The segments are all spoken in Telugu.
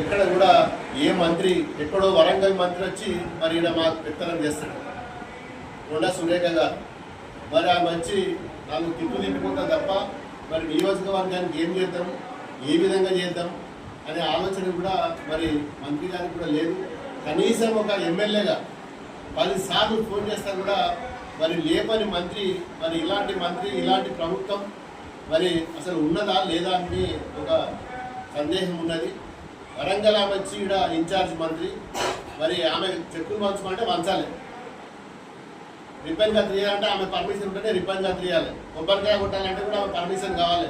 ఎక్కడ కూడా ఏ మంత్రి ఎక్కడో వరంగల్ మంత్రి వచ్చి మరి ఈయన మాకు పెత్తనం చేస్తాడు. కొండ సురేఖ గారు. మరి ఆ మంచి నాకు తిప్పు తిప్పుకుంటా తప్ప మరి నియోజకవర్గానికి ఏం చేద్దాం ఏ విధంగా చేద్దాం అనే ఆలోచన కూడా మరి మంత్రి గారికి కూడా లేదు. కనీసం ఒక ఎమ్మెల్యేగా పది సార్లు ఫోన్ చేస్తా కూడా మరి లేపని మంత్రి మరి ఇలాంటి మంత్రి ఇలాంటి ప్రభుత్వం మరి అసలు ఉన్నదా లేదా అని ఒక సందేహం ఉన్నది. వరంగల్ ఆమె వచ్చి ఈడ ఇన్ఛార్జ్ మంత్రి. మరి ఆమె చెక్కులు పంచమంటే పంచాలి. రిబ్బన్ కత్తిరియాలంటే ఆమె పర్మిషన్ ఉంటేనే రిబ్బన్ కత్తిరియాలి. కొబ్బరికాయ కొట్టాలంటే కూడా ఆమె పర్మిషన్ కావాలి.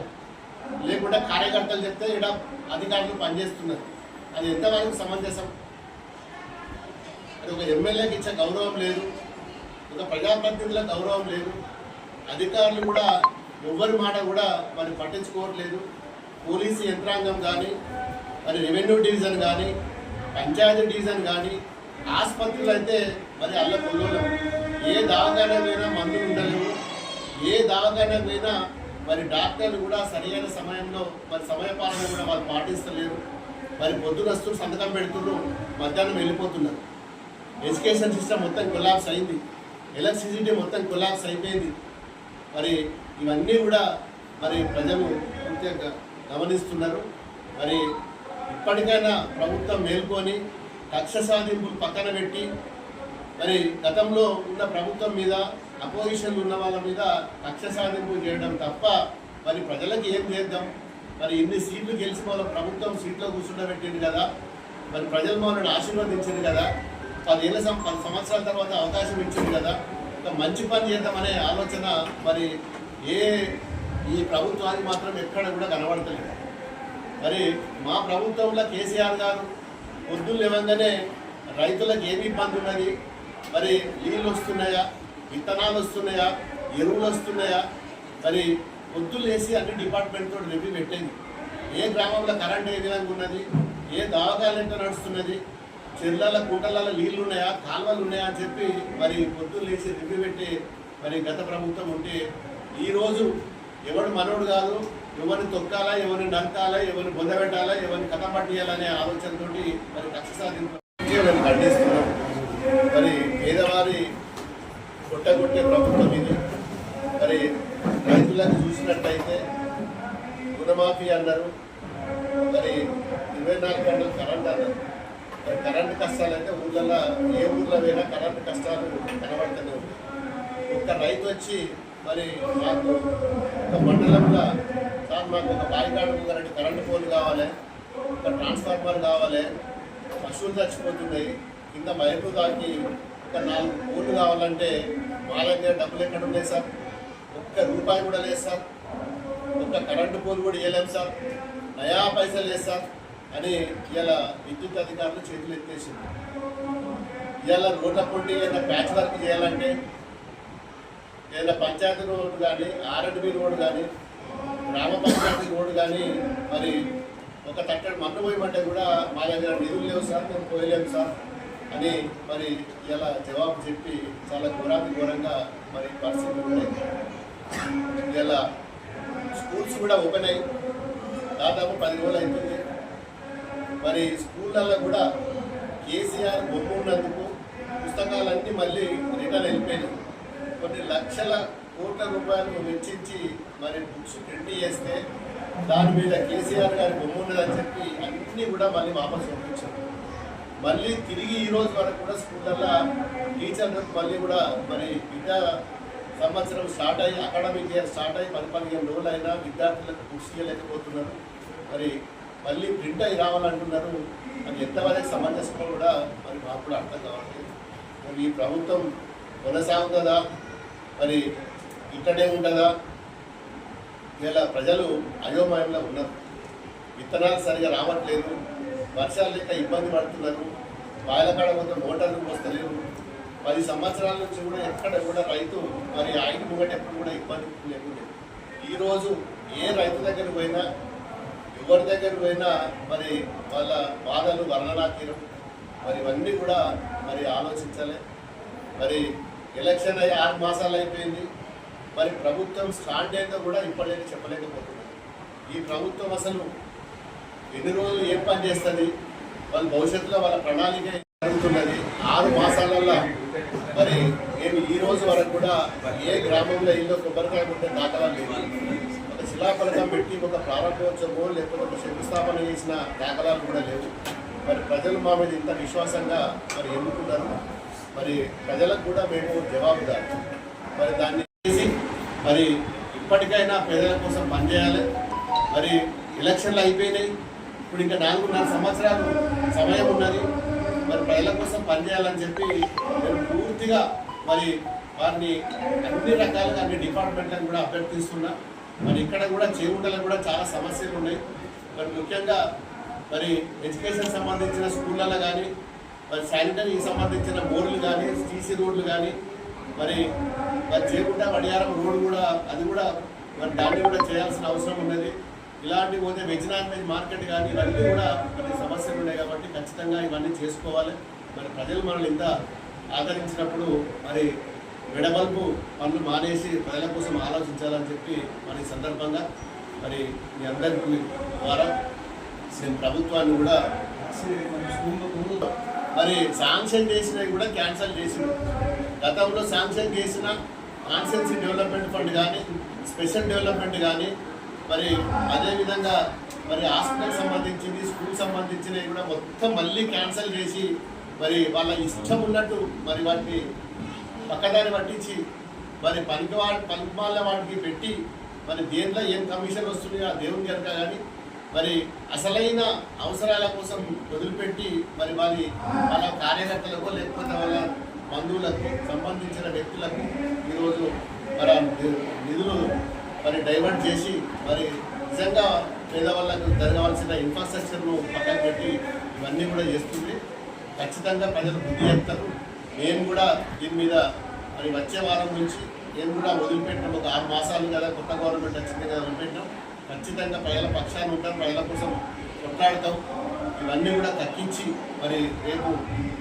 లేకుంటే కార్యకర్తలు చెప్తే ఇక్కడ అధికారులు పనిచేస్తున్నారు. అది ఎంతవరకు సమంజసం? అది ఒక ఎమ్మెల్యేకి ఇచ్చే గౌరవం లేదు. ఒక ప్రజాప్రతినిధుల గౌరవం లేదు. అధికారులు కూడా ఎవ్వరి మాట కూడా మరి పట్టించుకోవట్లేదు. పోలీసు యంత్రాంగం కానీ మరి రెవెన్యూ డివిజన్ కానీ పంచాయతీ డివిజన్ కానీ ఆసుపత్రులు అయితే మరి అల్లకొల్లోలం ఏ దవాఖాన పోయినా మందులు ఉండలేవు. ఏ దవాఖాన పోయినా మరి డాక్టర్లు కూడా సరైన సమయంలో మరి సమయపాలన కూడా వాళ్ళు పాటిస్తలేరు. మరి పొద్దునస్తూ సంతకం పెడుతున్నారు మధ్యాహ్నం వెళ్ళిపోతున్నారు. ఎడ్యుకేషన్ సిస్టమ్ మొత్తం కొలాబ్స్ అయింది. ఎలక్ట్రిసిటీ మొత్తం కొలాబ్స్ అయిపోయింది. మరి ఇవన్నీ కూడా మరి ప్రజలు పూర్తిగా గ- గమనిస్తున్నారు. మరి ఇప్పటికైనా ప్రభుత్వం మేల్కొని కక్ష సాధింపులు పక్కన పెట్టి మరి గతంలో ఉన్న ప్రభుత్వం మీద అపోజిషన్లు ఉన్న వాళ్ళ మీద కక్ష సాధింపు చేయడం తప్ప మరి ప్రజలకు ఏం చేద్దాం? మరి ఇన్ని సీట్లు గెలిచి వాళ్ళ ప్రభుత్వం సీట్లో కూర్చుండబెట్టింది కదా? మరి ప్రజలు మనల్ని ఆశీర్వదించింది కదా? పదేళ్ళ సం పది సంవత్సరాల తర్వాత అవకాశం ఇచ్చింది కదా? ఒక మంచి పని చేద్దామనే ఆలోచన మరి ఏ ఈ ప్రభుత్వానికి మాత్రం ఎక్కడ కూడా కనబడతలేదు. మరి మా ప్రభుత్వంలో కేసీఆర్ గారు పొద్దున్న లేవంగానే రైతులకు ఏమి ఇబ్బంది ఉన్నది? మరి నీళ్ళు వస్తున్నాయా? విత్తనాలు వస్తున్నాయా? ఎరువులు వస్తున్నాయా? మరి పొద్దులు వేసి అన్ని డిపార్ట్మెంట్తో రివ్యూ పెట్టేది. ఏ గ్రామంలో కరెంట్ ఏ విధంగా ఉన్నది? ఏ దవాఖాన ఎంత నడుస్తున్నది? చెర్ల కుంటలలో నీళ్ళు ఉన్నాయా? కాలువలు ఉన్నాయా అని చెప్పి మరి పొద్దులు వేసి రివ్యూ పెట్టి మరి గత ప్రభుత్వం ఉంటే ఈరోజు ఎవడు మనోడు కాదు? ఎవరిని తొక్కాలా ఎవరిని నరకాలా ఎవరిని బొందబెట్టాలా ఎవరిని కథ పట్టియాలనే ఆలోచనతోటి మరి కక్ష సాధించే మేము ఖండిస్తున్నాం. మరి పేదవారి కొట్టగొట్టే ప్రభుత్వం ఇది. మరి రైతులకు చూసినట్టయితే రుణమాఫీ అన్నారు. మరి ఇరవై నాలుగు గంటలు కరెంట్ అన్నారు. మరి కరెంటు కష్టాలు అయితే ఊళ్ళల్లో ఏ ఊర్లో పోయినా కరెంటు కష్టాలు కనబడుతూనే ఉన్నాయి ఒక్క రైతు వచ్చి మరి మాకు ఒక మండలంలో సార్ మాకు ఒక బాయికాడు రెండు కరెంటు పోల్ కావాలి ఒక ట్రాన్స్ఫార్మర్ కావాలి పశువులు చచ్చిపోతున్నాయి కింద మైపు దాకి ఒక నాలుగు ఫోన్లు కావాలంటే మా దగ్గర డబ్బులు ఎక్కడ ఉన్నాయి సార్? ఒక్క రూపాయి కూడా లేదు సార్. ఒక్క కరెంటు పోల్ కూడా వేయలేము సార్. నయా పైసలు లేదు సార్. అని ఇలా విద్యుత్ అధికారులు చేతులు ఎత్తేసింది. ఇవాళ రోడ్ల పొట్టి ఏదైనా ప్యాచ్ వర్క్ చేయాలంటే ఏదైనా పంచాయతీ రోడ్డు కానీ ఆర్ఎండ్బి రోడ్డు కానీ గ్రామ పంచాయతీ రోడ్డు కానీ మరి ఒక తట్టడి మన్ను పోయమంటే కూడా మా దగ్గర నిధులు లేవు సార్ మేము పోయలేము సార్ అని మరి ఇలా జవాబు చెప్పి చాలా ఘోరాతి ఘోరంగా మరి పరిస్థితి ఉన్నాయి ఇలా స్కూల్స్ కూడా ఓపెన్ అయ్యి దాదాపు పది రోజులు అవుతుంది మరి స్కూళ్ళల్లో కూడా కేసీఆర్ బొమ్మ ఉన్నందుకు పుస్తకాలన్నీ మళ్ళీ రిటర్న్ వెళ్ళిపోయినాయి. కొన్ని లక్షల కోట్ల రూపాయలు వెచ్చించి మరి బుక్స్ ప్రింట్ చేస్తే దాని మీద కేసీఆర్ గారి బొమ్మ ఉండదని చెప్పి అన్నీ కూడా మళ్ళీ వాపసు పంపించారు. మళ్ళీ తిరిగి ఈ రోజు వరకు కూడా స్కూళ్ళల్లో టీచర్లకు మళ్ళీ కూడా మరి విద్యా సంవత్సరం స్టార్ట్ అయ్యి అకాడమిక్ ఇయర్ స్టార్ట్ అయ్యి పది పదిహేను రోజులు అయినా విద్యార్థులకు బుక్స్ ఇవ్వలేకపోతున్నారు మరి మళ్ళీ ప్రింట్ అయి రావాలంటున్నారు. అది ఎంతవరకు సమంజసంలో కూడా మరి మాకు కూడా అర్థం కావట్లేదు. మరి ఈ ప్రభుత్వం కొనసాగుతుందా? మరి ఇక్కడే ఉండగా ఇలా ప్రజలు అయోమయంలో ఉన్నారు. విత్తనాలు సరిగా రావట్లేదు. వర్షాలు లేక ఇబ్బంది పడుతున్నారు. బాయలకాడ కొంత మోటార్లు వస్తలేవు పది సంవత్సరాల నుంచి కూడా ఎక్కడ కూడా రైతు మరి ఆయన ముంగట ఎప్పుడు కూడా ఇబ్బంది లేకుండా ఈరోజు ఏ రైతు దగ్గర పోయినా ఎవరి దగ్గర పోయినా మరి వాళ్ళ బాధలు వర్ణనాతీరం. మరి ఇవన్నీ కూడా మరి ఆలోచించాలి. మరి ఎలక్షన్ అయ్యి ఆరు మాసాలు అయిపోయింది. మరి ప్రభుత్వం స్టాండ్ ఏందో కూడా ఇప్పటికీ చెప్పలేకపోతున్నారు. ఈ ప్రభుత్వం అసలు ఎన్ని రోజులు ఏం పని చేస్తుంది? వాళ్ళ భవిష్యత్తులో వాళ్ళ ప్రణాళిక జరుగుతున్నది ఆరు మాసాలలో మరి నేను ఈ రోజు వరకు కూడా ఏ గ్రామంలో ఇల్లు కొబ్బరికాయ ఉంటే దాఖలాలు లేవు ఒక శిలాఫలకం పెట్టి ఒక ప్రారంభోత్సవమో లేకపోతే ఒక శంకుస్థాపన చేసిన దాఖలాలు కూడా లేవు. మరి ప్రజలు మా మీద ఇంత విశ్వాసంగా మరి ఎన్నుకున్నారు? మరి ప్రజలకు కూడా మేము జవాబుదారు. మరి దాన్ని మరి ఇప్పటికైనా పేదల కోసం పనిచేయాలి. మరి ఎలక్షన్లు అయిపోయినాయి. ఇప్పుడు ఇంకా నాలుగున్నర సంవత్సరాలు సమయం ఉన్నది. మరి ప్రజల కోసం పనిచేయాలని చెప్పి నేను పూర్తిగా మరి వారిని అన్ని రకాలుగా అన్ని డిపార్ట్మెంట్లను కూడా అభ్యర్థిస్తున్నా. మరి ఇక్కడ కూడా చేగుంటలకు కూడా చాలా సమస్యలు ఉన్నాయి. మరి ముఖ్యంగా మరి ఎడ్యుకేషన్ సంబంధించిన స్కూళ్ళలో కానీ మరి శానిటరీకి సంబంధించిన బోర్డులు కానీ సీసీ రోడ్లు కానీ మరి మరి చేయకుండా వడియారం రోడ్డు కూడా అది కూడా మరి దాన్ని కూడా చేయాల్సిన అవసరం ఉన్నది. ఇలాంటి పోతే వెజ్ నాన్ వెజ్ మార్కెట్ కానీ ఇవన్నీ కూడా కొన్ని సమస్యలు ఉన్నాయి కాబట్టి ఖచ్చితంగా ఇవన్నీ చేసుకోవాలి. మరి ప్రజలు మనల్ని ఇంత ఆదరించినప్పుడు మరి విడబల్పు పనులు మానేసి ప్రజల కోసం ఆలోచించాలని చెప్పి మరి సందర్భంగా మరి మీ అందరికీ ద్వారా నేను ప్రభుత్వాన్ని కూడా మరి శాంక్షన్ చేసినవి కూడా క్యాన్సిల్ చేసింది గతంలో శాంక్షన్ చేసిన కాన్సెన్సీ డెవలప్మెంట్ ఫండ్ కానీ స్పెషల్ డెవలప్మెంట్ కానీ మరి అదేవిధంగా మరి హాస్పిటల్ సంబంధించింది స్కూల్ సంబంధించినవి కూడా మొత్తం మళ్ళీ క్యాన్సిల్ చేసి మరి వాళ్ళ ఇష్టం ఉన్నట్టు మరి వాటిని పక్కదారి పట్టించి మరి పనికి వాడి పనికిమాల వాడికి పెట్టి మరి దేంట్లో ఏం కమిషన్ వస్తుంది ఆ దేవుని కనుక కానీ మరి అసలైన అవసరాల కోసం వదిలిపెట్టి మరి వారి వాళ్ళ కార్యకర్తలకో లేకపోతే వాళ్ళ బంధువులకు సంబంధించిన వ్యక్తులకు ఈరోజు మరి నిధులు మరి డైవర్ట్ చేసి మరి నిజంగా పేదవాళ్ళకు జరగవలసిన ఇన్ఫ్రాస్ట్రక్చర్ను పక్కన పెట్టి ఇవన్నీ కూడా చేస్తుంది. ఖచ్చితంగా ప్రజలు బుద్ధి చెప్తారు. నేను కూడా దీని మీద మరి వచ్చే వారం నుంచి నేను కూడా వదిలిపెట్టినాం ఒక ఆరు మాసాలు కదా కొత్త గవర్నమెంట్ వచ్చింది కదా వదిలిపెట్టినాం. ఖచ్చితంగా ప్రజల పక్షాన్ని ఉంటాం. ప్రజల కోసం కొట్లాడతాం. ఇవన్నీ కూడా తగ్గించి మరి రేపు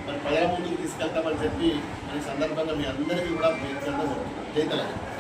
మరి ప్రజల ముందుకు తీసుకెళ్తామని చెప్పి అనే సందర్భంగా మీ అందరికీ కూడా ప్రయత్నంగా జై తెలంగాణ.